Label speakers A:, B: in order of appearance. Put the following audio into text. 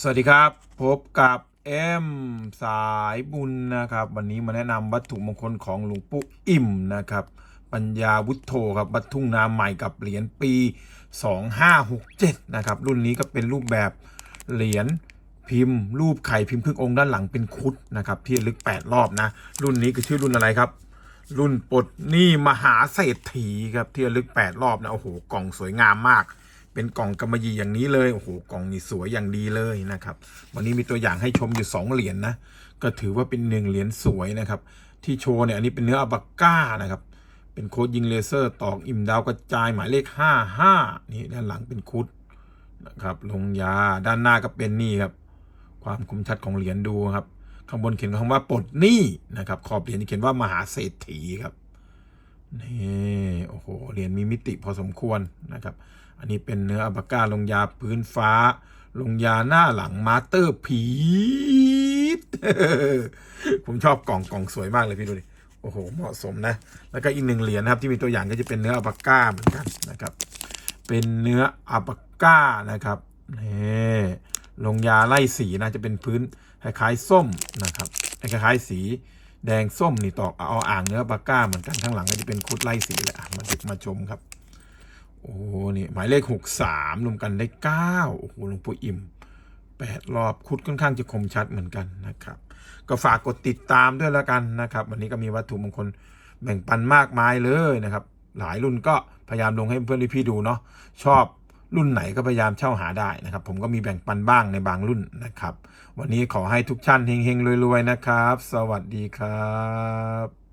A: สวัสดีครับ พบกับเอ็มสายบุญนะครับ วันนี้มาแนะนำวัตถุมงคลของหลวงปู่อิ่มนะครับ ปัญญาวุฒโธครับวัดทุ่งนาใหม่กับเหรียญปี 2567 นะครับ รุ่นนี้ก็เป็นรูปแบบเหรียญพิมพ์ รูปไข่พิมพ์พึ่งองค์ด้านหลังเป็นคุดนะครับที่ลึก 8 รอบนะ รุ่นนี้คือชื่อรุ่นอะไรครับ รุ่นปลดหนี้มหาเศรษฐีครับที่ลึก 8 รอบนะโอ้โหกล่องสวยงามมาก เป็นกล่องกำมะหยี่อย่างนี้เลยโอ้โหกล่องนี่สวยอย่างดีเลยนะครับ วันนี้มีตัวอย่างให้ชมอยู่ 2 เหรียญนนะก็ถือว่าเป็นหนึ่งเหรียญสวยนะครับ ที่โชว์เนี่ยอันนี้เป็นเนื้ออัลปาก้านะครับ เป็นโค้ดยิงเลเซอร์ตอกอิ่มดาวกระจายหมายเลข 55 นี่ด้านหลังเป็นคุดนะครับลงยาด้านหน้าก็เป็นนี่ครับ ความคมชัดของเหรียญดูครับข้างบนเขียนคำว่าปลดหนี้นะครับขอบเหรียญเขียนว่ามหาเศรษฐีครับ นี่โอ้โหเหรียญมีมิติพอสมควรนะครับ อันนี้เป็นเนื้ออัปาก้าลงยาพื้นฟ้า ลงยาหน้าหลังมาสเตอร์พีทผมชอบกล่องกล่องสวยมากเลยพี่ดูดิโอ้โหเหมาะสมนะ แล้วก็อีกหนึ่งเหรียญนะครับที่มีตัวอย่างก็จะเป็นเนื้ออัปก้าเหมือนกันนะครับ เป็นเนื้ออัปก้านะครับนี่ลงยาไล่สีนะจะเป็นพื้นคล้ายๆส้มนะครับคล้ายๆสี แดงส้มนี่ตอกเอาอ่างเนื้ออัลปาก้าเหมือนกันข้างหลังก็จะเป็นคุดไล่สีแหละอะมาดูมาชมครับ โอ้โหนี่หมายเลขหกสามรวมกันได้เก้าโอ้โหหลวงปู่อิ่มแปดรอบคุดค่อนข้างจะคมชัดเหมือนกันนะครับ ก็ฝากกดติดตามด้วยแล้วกันนะครับ วันนี้ก็มีวัตถุมงคลแบ่งปันมากมายเลยนะครับ หลายรุ่นก็พยายามลงให้เพื่อนพี่ๆดูเนาะชอบ รุ่นไหนก็พยายามเช่าหาได้นะครับ ผมก็มีแบ่งปันบ้างในบางรุ่นนะครับ วันนี้ขอให้ทุกท่านเฮงๆรวยๆนะครับ สวัสดีครับ